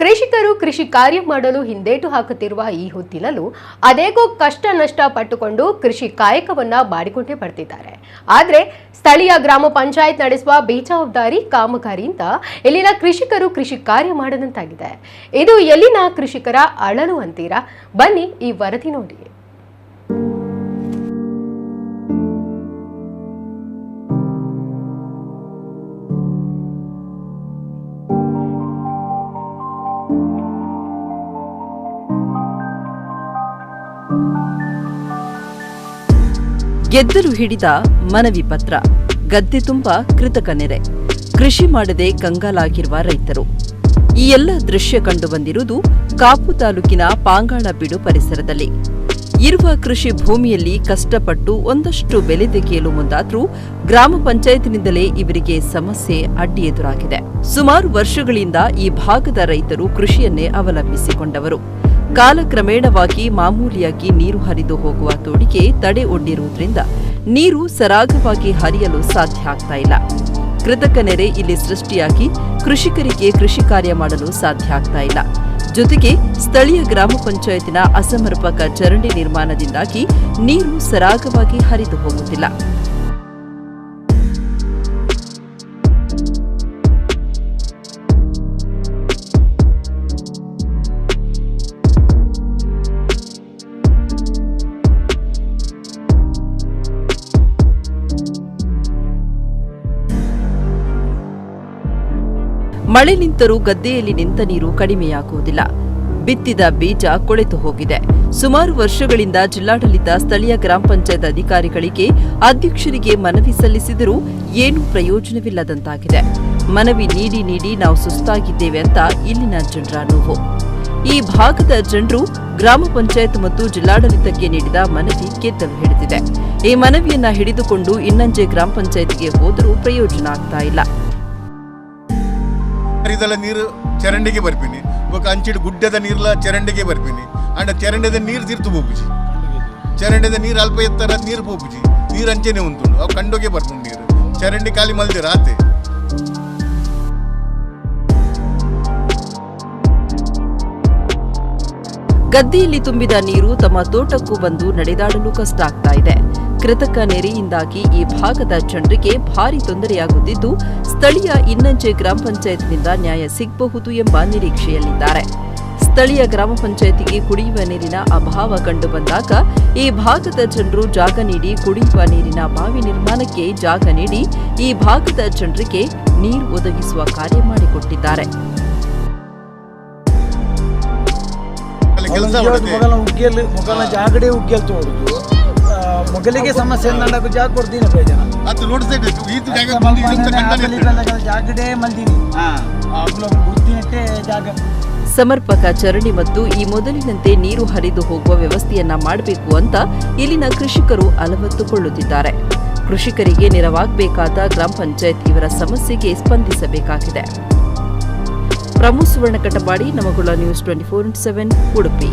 ಕೃಷಿಕರು ಕೃಷಿ ಕಾರ್ಯ ಮಾಡಲು ಹಿಂದೇಟು ಹಾಕುತ್ತಿರುವ ಈ ಹೊತ್ತಿನಲ್ಲೂ ಅದೇಗೋ ಕಷ್ಟ ನಷ್ಟ ಪಟ್ಟುಕೊಂಡು ಕೃಷಿ ಕಾಯಕವನ್ನ ಮಾಡಿಕೊಂಡೇ ಬರ್ತಿದ್ದಾರೆ. ಆದರೆ ಸ್ಥಳೀಯ ಗ್ರಾಮ ಪಂಚಾಯತ್ ನಡೆಸುವ ಬೇಜವಾಬ್ದಾರಿ ಕಾಮಗಾರಿಯಿಂದ ಇಲ್ಲಿನ ಕೃಷಿಕರು ಕೃಷಿ ಕಾರ್ಯ ಮಾಡದಂತಾಗಿದೆ. ಇದು ಎಲ್ಲಿನ ಕೃಷಿಕರ ಅಳಲು ಅಂತೀರಾ? ಬನ್ನಿ ಈ ವರದಿ ನೋಡಿ. ಗೆದ್ದಲು ಹಿಡಿದ ಮನವಿ ಪತ್ರ. ಗದ್ದೆ ತುಂಬ ಕೃತಕ ನೆರೆ. ಕೃಷಿ ಮಾಡದೆ ಕಂಗಾಲಾಗಿರುವ ರೈತರು. ಈ ಎಲ್ಲ ದೃಶ್ಯ ಕಂಡುಬಂದಿರುವುದು ಕಾಪು ತಾಲೂಕಿನ ಪಾಂಗಾಳ ಬೀಡು ಪರಿಸರದಲ್ಲಿ. ಇರುವ ಕೃಷಿ ಭೂಮಿಯಲ್ಲಿ ಕಷ್ಟಪಟ್ಟು ಒಂದಷ್ಟು ಬೆಲೆ ತೆಗೆಯಲು ಮುಂದಾದರೂ ಗ್ರಾಮ ಪಂಚಾಯತ್ನಿಂದಲೇ ಇವರಿಗೆ ಸಮಸ್ಯೆ ಅಡ್ಡಿ ಎದುರಾಗಿದೆ. ಸುಮಾರು ವರ್ಷಗಳಿಂದ ಈ ಭಾಗದ ರೈತರು ಕೃಷಿಯನ್ನೇ ಅವಲಂಬಿಸಿಕೊಂಡವರು. ಕಾಲಕ್ರಮೇಣವಾಗಿ ಮಾಮೂಲಿಯಾಗಿ ನೀರು ಹರಿದು ಹೋಗುವ ತೋಡಿಗೆ ತಡೆ ಒಡ್ಡಿರುವುದರಿಂದ ನೀರು ಸರಾಗವಾಗಿ ಹರಿಯಲು ಸಾಧ್ಯ ಆಗ್ತಾ ಇಲ್ಲ. ಕೃತಕ ನೆರೆ ಇಲ್ಲಿ ಸೃಷ್ಟಿಯಾಗಿ ಕೃಷಿಕರಿಗೆ ಕೃಷಿ ಕಾರ್ಯ ಮಾಡಲು ಸಾಧ್ಯ ಆಗ್ತಾ ಇಲ್ಲ. ಜೊತೆಗೆ ಸ್ಥಳೀಯ ಗ್ರಾಮ ಪಂಚಾಯತಿನ ಅಸಮರ್ಪಕ ಚರಂಡಿ ನಿರ್ಮಾಣದಿಂದಾಗಿ ನೀರು ಸರಾಗವಾಗಿ ಹರಿದು ಹೋಗುತ್ತಿಲ್ಲ. ಮಳೆ ನಿಂತರೂ ಗದ್ದೆಯಲ್ಲಿ ನಿಂತ ನೀರು ಕಡಿಮೆಯಾಗುವುದಿಲ್ಲ. ಬಿತ್ತಿದ ಬೀಜ ಕೊಳೆತು ಹೋಗಿದೆ. ಸುಮಾರು ವರ್ಷಗಳಿಂದ ಜಿಲ್ಲಾಡಳಿತ ಸ್ಥಳೀಯ ಗ್ರಾಮ ಪಂಚಾಯತ್ ಅಧಿಕಾರಿಗಳಿಗೆ ಅಧ್ಯಕ್ಷರಿಗೆ ಮನವಿ ಸಲ್ಲಿಸಿದರೂ ಏನೂ ಪ್ರಯೋಜನವಿಲ್ಲದಂತಾಗಿದೆ. ಮನವಿ ನೀಡಿ ನೀಡಿ ನಾವು ಸುಸ್ತಾಗಿದ್ದೇವೆ ಅಂತ ಇಲ್ಲಿನ ಜನರ ನೋವು. ಈ ಭಾಗದ ಜನರು ಗ್ರಾಮ ಪಂಚಾಯತ್ ಮತ್ತು ಜಿಲ್ಲಾಡಳಿತಕ್ಕೆ ನೀಡಿದ ಮನವಿ ಕೆತ್ತಲು ಹಿಡಿದಿದೆ ಈ ಮನವಿಯನ್ನ ಹಿಡಿದುಕೊಂಡು ಇನ್ನಂಜೆ ಗ್ರಾಮ ಪಂಚಾಯತ್ಗೆ ಹೋದರೂ ಪ್ರಯೋಜನ ಆಗ್ತಾ ಇಲ್ಲ. ಇದೆಲ್ಲ ನೀರು ಚರಂಡಿಗೆ ಬರ್ಪಿನಿ ಇವಾಗ ಅಂಚಿಡು ಗುಡ್ಡದ ನೀರ್ಲ ಚರಂಡಿಗೆ ಬರ್ಪಿನಿ ಅಂಡ ಚರಂಡದ ನೀರು ತೀರ್ತು ಹೋಗುಜಿ ಚರಂಡದ ನೀರು ಅಲ್ಪ ಎತ್ತರ ನೀರು ಹೋಗುಜಿ ನೀರು ಅಂಚೆನೆ ಉಂಟು ಅವು ಕಂಡೋಗೆ ಬರ್ಪುಂಡು ನೀರು. ಚರಂಡಿ ಖಾಲಿ ಮಲ್ದೆ ರಾತೆ ಗದ್ದೆಯಲ್ಲಿ ತುಂಬಿದ ನೀರು ತಮ್ಮ ತೋಟಕ್ಕೂ ಬಂದು ನಡೆದಾಡಲು ಕಷ್ಟ ಆಗ್ತಾ ಇದೆ. ಕೃತಕ ನೆರೆಯಿಂದಾಗಿ ಈ ಭಾಗದ ಜನರಿಗೆ ಭಾರಿ ತೊಂದರೆಯಾಗುತ್ತಿದ್ದು, ಸ್ಥಳೀಯ ಇನ್ನಂಚೆ ಗ್ರಾಮ ಪಂಚಾಯತ್ನಿಂದ ನ್ಯಾಯ ಸಿಗಬಹುದು ಎಂಬ ನಿರೀಕ್ಷೆಯಲ್ಲಿದ್ದಾರೆ. ಸ್ಥಳೀಯ ಗ್ರಾಮ ಪಂಚಾಯತಿಗೆ ಕುಡಿಯುವ ನೀರಿನ ಅಭಾವ ಕಂಡು ಬಂದಾಗ ಈ ಭಾಗದ ಜನರು ಜಾಗ ನೀಡಿ ಕುಡಿಯುವ ನೀರಿನ ಬಾವಿ ನಿರ್ಮಾಣಕ್ಕೆ ಜಾಗ ನೀಡಿ, ಈ ಭಾಗದ ಜನರಿಗೆ ನೀರು ಒದಗಿಸುವ ಕಾರ್ಯ ಮಾಡಿಕೊಟ್ಟಿದ್ದಾರೆ. ಕೆಲಸ ಮೊಗಲ ಉಗ್ಗಿಯಲ್ಲಿ ಮೊಗಲ ಜಾಗಡೆ ಉಗ್ಗಿಯಲ್ಲಿ ತೋಡುದು ಮೊಗಲಿಗೆ ಸಮಸ್ಯೆ ನನಗೆ ಜಾಗ ಕೊಡ್ತೀನಿ ಪ್ರಯೋಜನ ಅದು ನೋಡಿಸ್ತಾ ಈತು ಜಾಗ ಬಂದು ಇದೊಂದು ಕಂಡನೆ ಜಾಗಡೆ ಮಲ್ದಿನಿ ಆಗ್ಲೂ ಗುರ್ತಿನಟ್ಟೆ ಜಾಗ. ಸಮರ್ಪಕ ಚರಣಿ ಮತ್ತು ಈ ಮೊದಲಿನಂತೆ ನೀರು ಹರಿದು ಹೋಗುವ ವ್ಯವಸ್ಥೆಯನ್ನ ಮಾಡಬೇಕು ಅಂತ ಇಲ್ಲಿನ ಕೃಷಿಕರು ಅಲವತ್ತುಕೊಳ್ಳುತ್ತಿದ್ದಾರೆ. ಕೃಷಿಕರಿಗೆ ನೆರವಾಗಬೇಕಾದ ಗ್ರಾಮ ಪಂಚಾಯತ್ ಇವರ ಸಮಸ್ಯೆಗೆ ಸ್ಪಂದಿಸಬೇಕಾಗಿದೆ. ಪ್ರಮು Suvarna Katapadi ನಮಗುಳ news twenty four into seven Udupi.